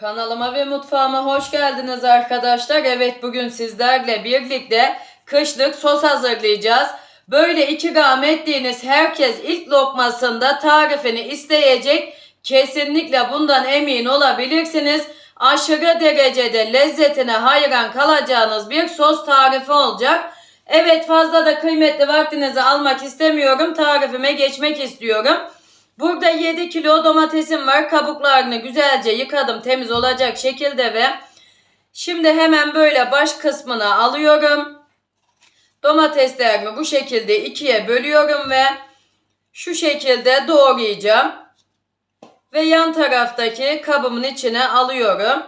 Kanalıma ve mutfağıma hoş geldiniz arkadaşlar. Evet bugün sizlerle birlikte kışlık sos hazırlayacağız. Böyle ikram ettiğiniz herkes ilk lokmasında tarifini isteyecek. Kesinlikle bundan emin olabilirsiniz. Aşırı derecede lezzetine hayran kalacağınız bir sos tarifi olacak. Evet fazla da kıymetli vaktinizi almak istemiyorum. Tarifime geçmek istiyorum. Burada 7 kilo domatesim var. Kabuklarını güzelce yıkadım temiz olacak şekilde ve şimdi hemen böyle baş kısmını alıyorum. Domateslerimi bu şekilde ikiye bölüyorum ve şu şekilde doğrayacağım. Ve yan taraftaki kabımın içine alıyorum.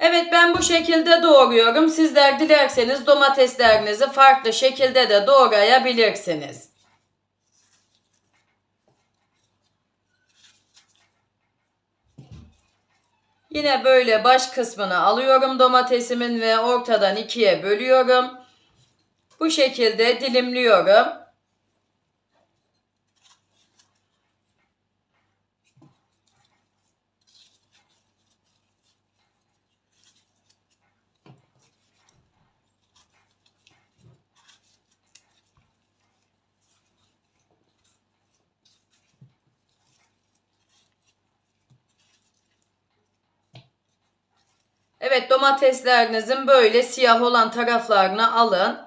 Evet ben bu şekilde doğruyorum. Sizler dilerseniz domateslerinizi farklı şekilde de doğrayabilirsiniz. Yine böyle baş kısmını alıyorum domatesimin ve ortadan ikiye bölüyorum. Bu şekilde dilimliyorum. Evet domateslerinizin böyle siyah olan taraflarını alın.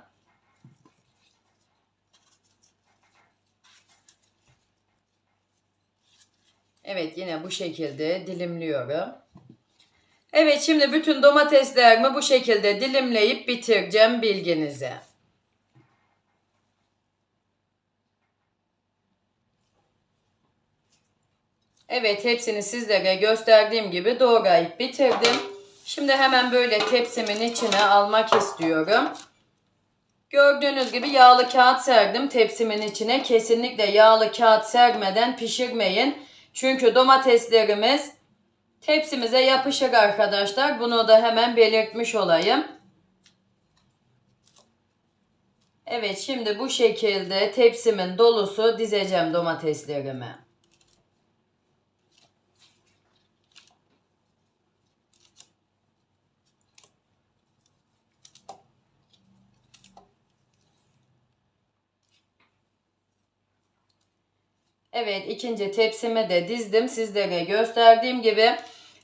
Evet yine bu şekilde dilimliyorum. Evet şimdi bütün domateslerimi bu şekilde dilimleyip bitireceğim bilginize. Evet hepsini sizlere gösterdiğim gibi doğrayıp bitirdim. Şimdi hemen böyle tepsimin içine almak istiyorum. Gördüğünüz gibi yağlı kağıt serdim tepsimin içine. Kesinlikle yağlı kağıt sermeden pişirmeyin. Çünkü domateslerimiz tepsimize yapışır arkadaşlar. Bunu da hemen belirtmiş olayım. Evet şimdi bu şekilde tepsimin dolusu dizeceğim domateslerimi. Evet ikinci tepsime de dizdim sizlere gösterdiğim gibi.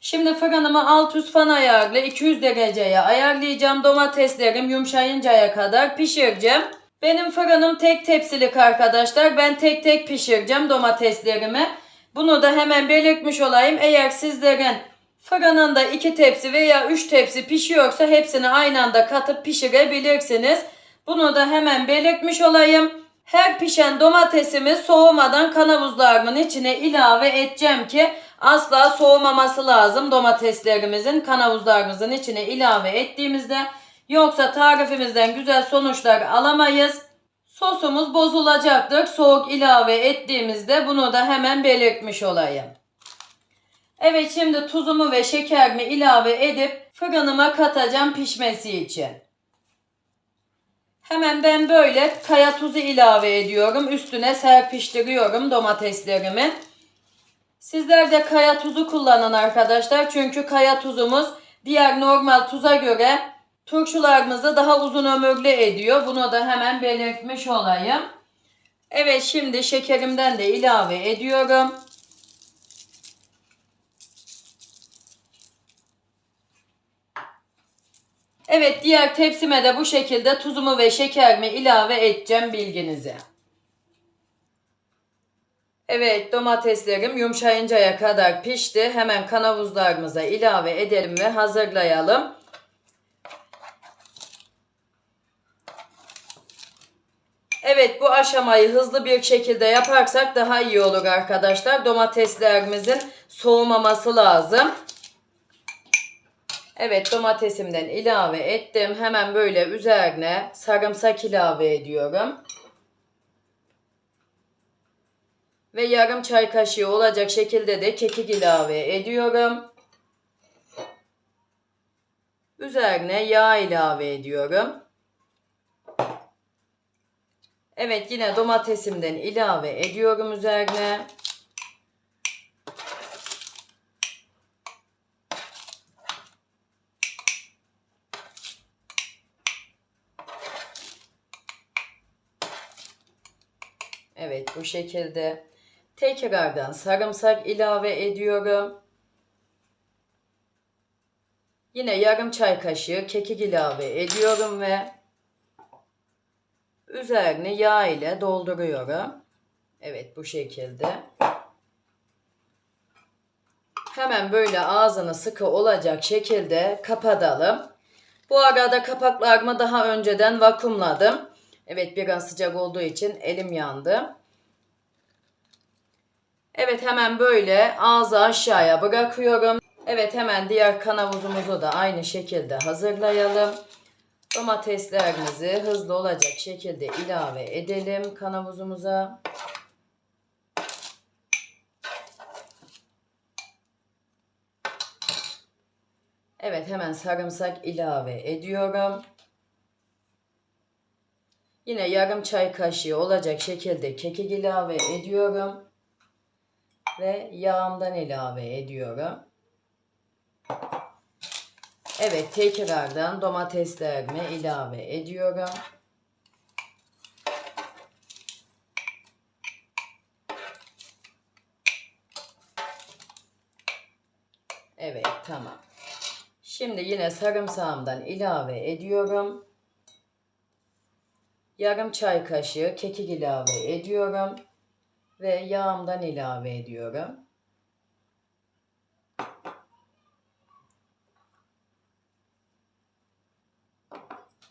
Şimdi fırınımı alt üst fan ayarlı 200 dereceye ayarlayacağım. Domateslerim yumuşayıncaya kadar pişireceğim. Benim fırınım tek tepsilik arkadaşlar. Ben tek tek pişireceğim domateslerimi. Bunu da hemen belirtmiş olayım. Eğer sizlerin fırınında 2 tepsi veya 3 tepsi pişiyorsa hepsini aynı anda katıp pişirebilirsiniz. Bunu da hemen belirtmiş olayım. Her pişen domatesimi soğumadan kanavuzlarımın içine ilave edeceğim ki asla soğumaması lazım domateslerimizin kanavuzlarımızın içine ilave ettiğimizde. Yoksa tarifimizden güzel sonuçlar alamayız. Sosumuz bozulacaktır soğuk ilave ettiğimizde bunu da hemen belirtmiş olayım. Evet şimdi tuzumu ve şekerimi ilave edip fırınıma katacağım pişmesi için. Hemen ben böyle kaya tuzu ilave ediyorum. Üstüne serpiştiriyorum domateslerimi. Sizler de kaya tuzu kullanın arkadaşlar. Çünkü kaya tuzumuz diğer normal tuza göre turşularımızı daha uzun ömürlü ediyor. Bunu da hemen belirtmiş olayım. Evet şimdi şekerimden de ilave ediyorum. Evet diğer tepsime de bu şekilde tuzumu ve şekerimi ilave edeceğim bilginize. Evet domateslerim yumuşayıncaya kadar pişti. Hemen kanavuzlarımıza ilave edelim ve hazırlayalım. Evet bu aşamayı hızlı bir şekilde yaparsak daha iyi olur arkadaşlar. Domateslerimizin soğumaması lazım. Evet domatesimden ilave ettim. Hemen böyle üzerine sarımsak ilave ediyorum. Ve yarım çay kaşığı olacak şekilde de kekik ilave ediyorum. Üzerine yağ ilave ediyorum. Evet yine domatesimden ilave ediyorum üzerine. Evet bu şekilde. Tekrardan sarımsak ilave ediyorum. Yine yarım çay kaşığı kekik ilave ediyorum ve üzerini yağ ile dolduruyorum. Evet bu şekilde. Hemen böyle ağzını sıkı olacak şekilde kapatalım. Bu arada kapaklarımı daha önceden vakumladım. Evet biraz sıcak olduğu için elim yandı. Evet hemen böyle ağzı aşağıya bırakıyorum. Evet hemen diğer kanavuzumuzu da aynı şekilde hazırlayalım. Domateslerimizi hızlı olacak şekilde ilave edelim kanavuzumuza. Evet hemen sarımsak ilave ediyorum. Yine yarım çay kaşığı olacak şekilde kekik ilave ediyorum. Ve yağımdan ilave ediyorum. Evet tekrardan domateslerimi ilave ediyorum. Evet tamam. Şimdi yine sarımsağımdan ilave ediyorum. Yarım çay kaşığı kekik ilave ediyorum. Ve yağımdan ilave ediyorum.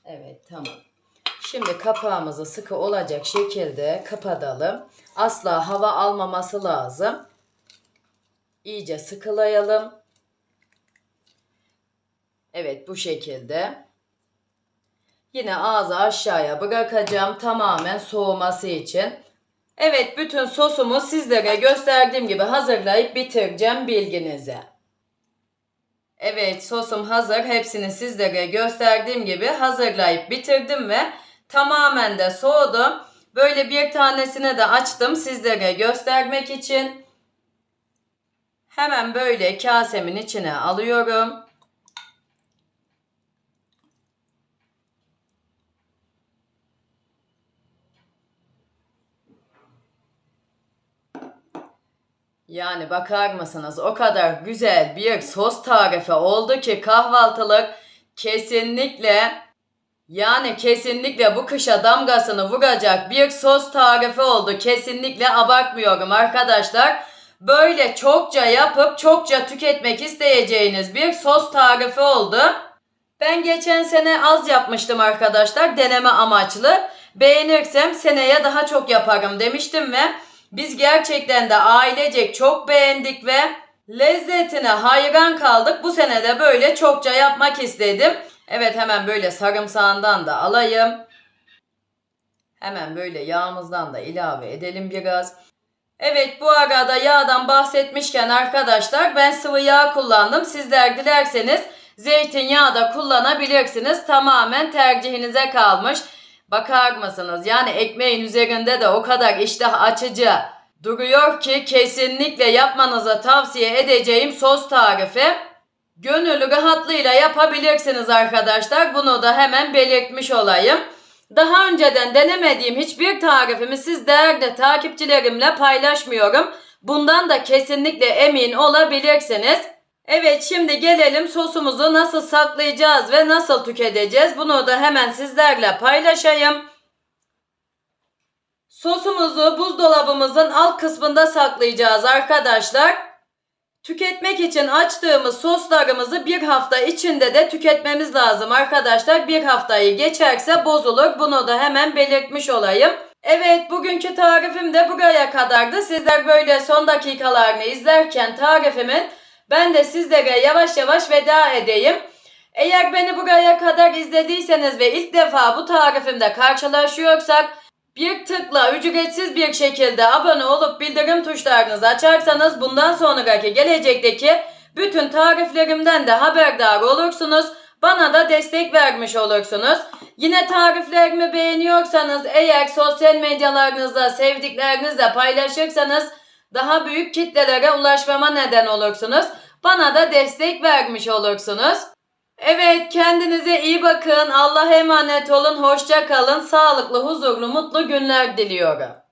Evet tamam. Şimdi kapağımızı sıkı olacak şekilde kapatalım. Asla hava almaması lazım. İyice sıkılayalım. Evet bu şekilde. Yine ağzı aşağıya bırakacağım tamamen soğuması için. Evet bütün sosumu sizlere gösterdiğim gibi hazırlayıp bitireceğim bilginize. Evet sosum hazır. Hepsini sizlere gösterdiğim gibi hazırlayıp bitirdim ve tamamen de soğudu. Böyle bir tanesini de açtım sizlere göstermek için. Hemen böyle kasemin içine alıyorum. Yani bakar mısınız o kadar güzel bir sos tarifi oldu ki kahvaltılık kesinlikle yani kesinlikle bu kışa damgasını vuracak bir sos tarifi oldu. Kesinlikle abartmıyorum arkadaşlar. Böyle çokça yapıp çokça tüketmek isteyeceğiniz bir sos tarifi oldu. Ben geçen sene az yapmıştım arkadaşlar deneme amaçlı. Beğenirsem seneye daha çok yaparım demiştim ve biz gerçekten de ailecek çok beğendik ve lezzetine hayran kaldık. Bu sene de böyle çokça yapmak istedim. Evet hemen böyle sarımsağından da alayım. Hemen böyle yağımızdan da ilave edelim biraz. Evet bu arada yağdan bahsetmişken arkadaşlar ben sıvı yağ kullandım. Sizler dilerseniz zeytinyağı da kullanabilirsiniz. Tamamen tercihinize kalmış. Bakar mısınız? Yani ekmeğin üzerinde de o kadar iştah açıcı duruyor ki kesinlikle yapmanıza tavsiye edeceğim sos tarifi. Gönüllü rahatlığıyla yapabilirsiniz arkadaşlar. Bunu da hemen belirtmiş olayım. Daha önceden denemediğim hiçbir tarifimi siz değerli takipçilerimle paylaşmıyorum. Bundan da kesinlikle emin olabilirsiniz. Evet şimdi gelelim sosumuzu nasıl saklayacağız ve nasıl tüketeceğiz. Bunu da hemen sizlerle paylaşayım. Sosumuzu buzdolabımızın alt kısmında saklayacağız arkadaşlar. Tüketmek için açtığımız soslarımızı bir hafta içinde de tüketmemiz lazım arkadaşlar. Bir haftayı geçerse bozulur. Bunu da hemen belirtmiş olayım. Evet bugünkü tarifim de buraya kadardı. Sizler böyle son dakikalarını izlerken tarifimin ben de sizlere yavaş yavaş veda edeyim. Eğer beni buraya kadar izlediyseniz ve ilk defa bu tarifimde karşılaşıyorsak bir tıkla ücretsiz bir şekilde abone olup bildirim tuşlarınızı açarsanız bundan sonraki gelecekteki bütün tariflerimden de haberdar olursunuz. Bana da destek vermiş olursunuz. Yine tariflerimi beğeniyorsanız eğer sosyal medyalarınızda sevdiklerinizle paylaşırsanız daha büyük kitlelere ulaşmama neden olursunuz. Bana da destek vermiş olursunuz. Evet kendinize iyi bakın. Allah'a emanet olun. Hoşça kalın. Sağlıklı, huzurlu, mutlu günler diliyorum.